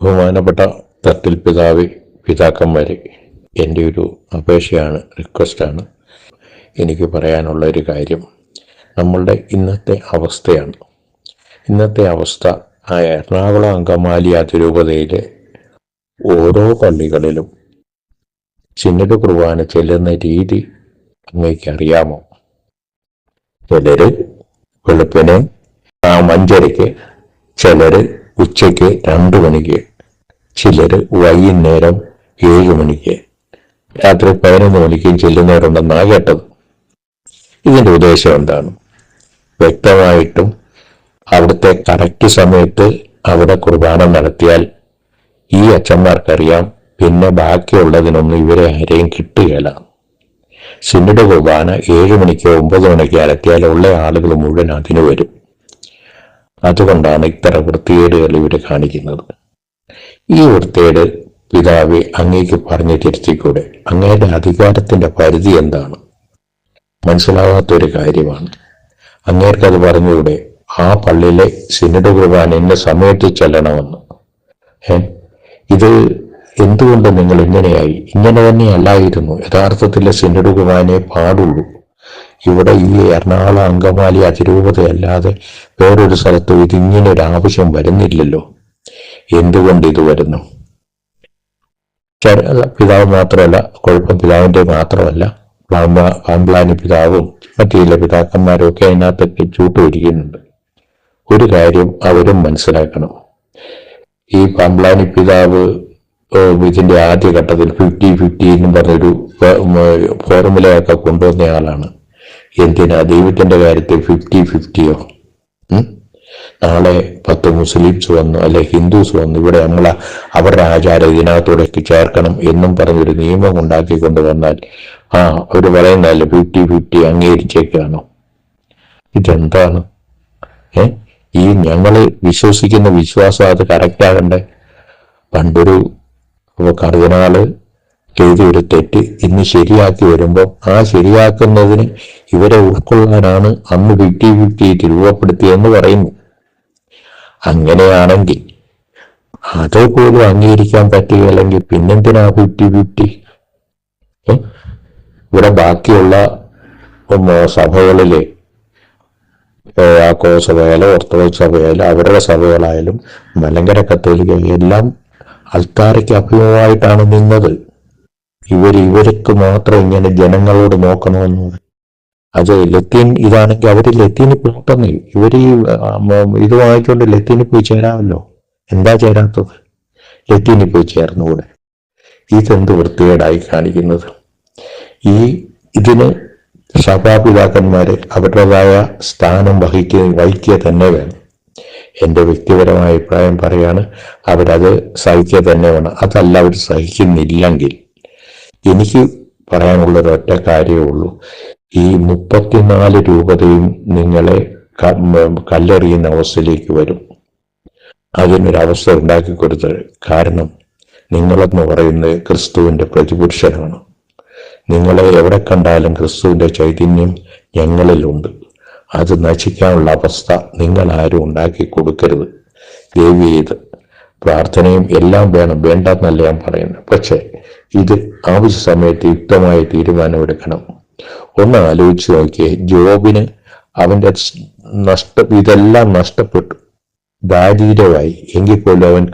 ബഹുമാനപ്പെട്ട തട്ടിൽ പിതാവ് പിതാക്കന്മാരെ എന്റെ ഒരു അപേക്ഷയാണ് റിക്വസ്റ്റാണ്. എനിക്ക് പറയാനുള്ള ഒരു കാര്യം നമ്മളുടെ ഇന്നത്തെ അവസ്ഥയാണ്. ഇന്നത്തെ അവസ്ഥ ആ എറണാകുളം അങ്കമാലി അതിരൂപതയിലെ ഓരോ പള്ളികളിലും ചിന്നട് കുർബാന ചെല്ലുന്ന രീതി അങ്ങേക്ക് അറിയാമോ? വെളുപ്പിന് ആ മഞ്ചരയ്ക്ക് ചിലര് ഉച്ചയ്ക്ക് രണ്ട് മണിക്ക് ചിലര് വൈകുന്നേരം ഏഴ് മണിക്ക് രാത്രി പതിനൊന്ന് മണിക്കും ചെല്ലുന്നവരുണ്ടെന്നാണ് കേട്ടത്. ഇതിന്റെ ഉദ്ദേശം എന്താണ്? വ്യക്തമായിട്ടും അവിടുത്തെ കറക്റ്റ് സമയത്ത് അവിടെ കുർബാന നടത്തിയാൽ ഈ അച്ഛന്മാർക്കറിയാം പിന്നെ ബാക്കിയുള്ളതിനൊന്നും ഇവരെ ആരെയും കിട്ടുകയില്ല സിന്നിയുടെ കുർബാന ഏഴ് മണിക്കോ ഒമ്പത് മണിക്കോ അലത്തിയാൽ ഉള്ള ആളുകൾ മുഴുവൻ അതിന് വരും. അതുകൊണ്ടാണ് ഇത്തരം വൃത്തികേടുകൾ ഇവർ കാണിക്കുന്നത്. ഈ വൃത്തിയുടെ പിതാവെ അങ്ങേക്ക് പറഞ്ഞു തിരുത്തിക്കൂടെ? അങ്ങയുടെ അധികാരത്തിന്റെ പരിധി എന്താണ്? മനസ്സിലാവാത്തൊരു കാര്യമാണ്. അങ്ങേർക്കത് പറഞ്ഞുകൂടെ? ആ പള്ളിയിലെ സിനഡ് കുർബാൻ എന്നെ സമയത്ത് ചെല്ലണമെന്ന്. ഏ ഇത് എന്തുകൊണ്ട് നിങ്ങൾ ഇങ്ങനെയായി? ഇങ്ങനെ തന്നെ അല്ലായിരുന്നു. യഥാർത്ഥത്തിലെ സിനഡ് കുർബാനെ പാടുള്ളൂ. ഇവിടെ ഈ എറണാകുളം അങ്കമാലി അതിരൂപതയല്ലാതെ വേറൊരു സ്ഥലത്തും ഇതിങ്ങനെ ഒരു ആവശ്യം വരുന്നില്ലല്ലോ. എന്തുകൊണ്ട് ഇത് വരുന്നു? പിതാവ് മാത്രമല്ല കുഴപ്പം പിതാവിന്റെ മാത്രമല്ല. പാമ്പ- പാമ്പ്ലാനി പിതാവും മറ്റുള്ള പിതാക്കന്മാരും ഒക്കെ അതിനകത്തൊക്കെ ചൂട്ടുപിടിക്കുന്നുണ്ട്. ഒരു കാര്യം അവരും മനസ്സിലാക്കണം. ഈ പാമ്പ്ലാനി പിതാവ് ഇതിന്റെ ആദ്യഘട്ടത്തിൽ ഫിഫ്റ്റി ഫിഫ്റ്റി എന്ന് പറഞ്ഞൊരു ഫോർമുലയൊക്കെ കൊണ്ടുവന്ന ആളാണ് എന്തിനാ ദൈവത്തിന്റെ കാര്യത്തിൽ ഫിഫ്റ്റി ഫിഫ്റ്റിയോ? നാളെ പത്ത് മുസ്ലിംസ് വന്നു അല്ലെ ഹിന്ദുസ് വന്നു ഇവിടെ നമ്മൾ അവരുടെ ആചാരം ഇതിനകത്തോടേക്ക് ചേർക്കണം എന്നും പറഞ്ഞൊരു നിയമം ഉണ്ടാക്കിക്കൊണ്ട് വന്നാൽ ആ അവർ പറയുന്നതല്ല ഫിഫ്റ്റി ഫിഫ്റ്റി അംഗീകരിച്ചേക്കാണോ. ഇതെന്താണ്? ഏ? ഈ ഞങ്ങൾ വിശ്വസിക്കുന്ന വിശ്വാസം അത് കറക്റ്റ് ആകണ്ടേ? പണ്ടൊരു കർദിനാൾ ചെയ്തൊരു തെറ്റ് ഇന്ന് ശരിയാക്കി വരുമ്പോൾ ആ ശരിയാക്കുന്നതിന് ഇവരെ ഉൾക്കൊള്ളാനാണ് അന്ന് ഫിഫ്റ്റി ഫിഫ്റ്റി രൂപപ്പെടുത്തിയെന്ന് പറയുന്നു. അങ്ങനെയാണെങ്കിൽ അത് പോലും അംഗീകരിക്കാൻ പറ്റുകയില്ലെങ്കിൽ പിന്നെന്തിനാ ഫിഫ്റ്റി ഫിഫ്റ്റി ഇവിടെ ബാക്കിയുള്ള സഭകളിലെ യാക്കോ സഭയായാലും ഓർത്തഡോക്സ് സഭയായാലും അവരുടെ സഭകളായാലും മലങ്കര കത്തോലിക്ക എല്ലാം അൽത്താരയ്ക്ക് അഭിമുഖമായിട്ടാണ് നിന്നത്. ഇവർ ഇവർക്ക് മാത്രം ഇങ്ങനെ ജനങ്ങളോട് നോക്കണമെന്ന് അത് ലത്തീൻ ഇതാണെങ്കിൽ അവർ ലത്തീനിൽ പോട്ടെന്ന് മ- ഇത് വാങ്ങിച്ചുകൊണ്ട് ലത്തീനിൽ പോയി ചേരാമല്ലോ. എന്താ ചേരാത്തത്? ലത്തീനിൽ പോയി ചേർന്നുകൂടെ? ഇതെന്ത് വൃത്തികേടായി കാണിക്കുന്നത്? ഈ ഇതിന് സഭാപിതാക്കന്മാര് അവരുടേതായ സ്ഥാനം വഹിക്കുക വഹിക്കുക തന്നെ വേണം. എന്റെ വ്യക്തിപരമായ അഭിപ്രായം പറയാണ് അവരത് സഹിക്കുക തന്നെ വേണം. അതല്ല അവർ സഹിക്കുന്നില്ലെങ്കിൽ. എനിക്ക് പറയാനുള്ള ഒരൊറ്റ കാര്യമേ ഉള്ളൂ. ഈ മുപ്പത്തിനാല് രൂപതയും നിങ്ങളെ കല്ലെറിയുന്ന അവസ്ഥയിലേക്ക് വരും. അതിനൊരവസ്ഥ ഉണ്ടാക്കി കൊടുത്ത് കാരണം നിങ്ങളെന്ന് പറയുന്നത് ക്രിസ്തുവിന്റെ പ്രതിപുരുഷനാണ്. നിങ്ങളെ എവിടെ കണ്ടാലും ക്രിസ്തുവിന്റെ ചൈതന്യം ഞങ്ങളിലുണ്ട് അത് നശിക്കാനുള്ള അവസ്ഥ നിങ്ങൾ ആരും ഉണ്ടാക്കി കൊടുക്കരുത് ദേവി ഇത് പ്രാർത്ഥനയും എല്ലാം വേണം. വേണ്ടെന്നല്ല ഞാൻ പറയുന്നത്. പക്ഷേ ഇത് ആവശ്യ സമയത്ത് യുക്തമായ തീരുമാനമെടുക്കണം ഒന്ന് ആലോചിച്ച് നോക്കിയേ. ജോബിന് അവന്റെ നഷ്ട ഇതെല്ലാം നഷ്ടപ്പെട്ടു. ദാരിദ്ര്യമായി. എങ്കിൽ പോലും അവൻ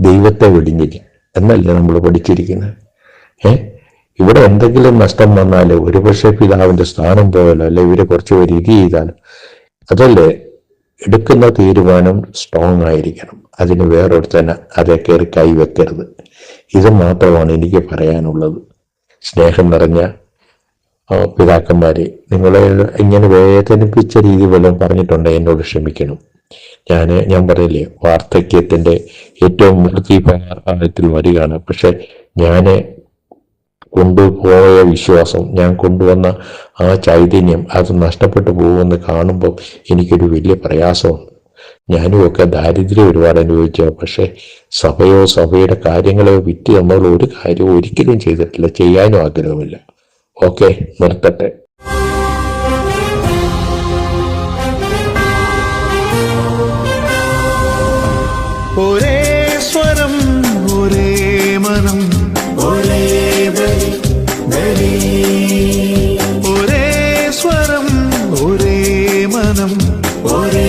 ദൈവത്തെ വെടിഞ്ഞില്ല എന്നല്ലേ നമ്മൾ പഠിച്ചിരിക്കുന്നത്? ഏ? ഇവിടെ എന്തെങ്കിലും നഷ്ടം വന്നാലോ? ഒരുപക്ഷെ പിതാവിന്റെ സ്ഥാനം പോയാലോ? അല്ലെ ഇവരെ കുറച്ച് പേര് ഇത് ചെയ്താലോ? അതല്ലേ എടുക്കുന്ന തീരുമാനം സ്ട്രോങ് ആയിരിക്കണം. അതിന് വേറൊരുത്തന്നെ അതേ കയറി കൈവെക്കരുത്. ഇത് മാത്രമാണ് എനിക്ക് പറയാനുള്ളത്. സ്നേഹം നിറഞ്ഞ പിതാക്കന്മാരെ നിങ്ങളെ ഇങ്ങനെ വേദനിപ്പിച്ച രീതി വല്ലതും പറഞ്ഞിട്ടുണ്ട്? എന്നോട് ക്ഷമിക്കണം. ഞാൻ ഞാൻ പറയില്ലേ വാർദ്ധക്യത്തിന്റെ ഏറ്റവും മൂർത്തിഭാഗത്തിൽ വരികയാണ്. പക്ഷെ ഞാൻ കൊണ്ടുപോയ വിശ്വാസം ഞാൻ കൊണ്ടുവന്ന ആ ചൈതന്യം അത് നഷ്ടപ്പെട്ടു പോകുമെന്ന് കാണുമ്പോൾ എനിക്കൊരു വലിയ പ്രയാസമാണ് ഞാനും ഒക്കെ ദാരിദ്ര്യം ഒരുപാട് അനുഭവിച്ചു. പക്ഷെ സഭയോ സഭയുടെ കാര്യങ്ങളോ വിറ്റ് നമ്മൾ ഒരു കാര്യവും ഒരിക്കലും ചെയ്തിട്ടില്ല. ചെയ്യാനും ആഗ്രഹമില്ല ഓക്കെ നിർത്തട്ടെ. ഒരേ സ്വരം ഒരേ മനം. ഒരേ ഒരേ സ്വരം ഒരേ മനം. ഒരേ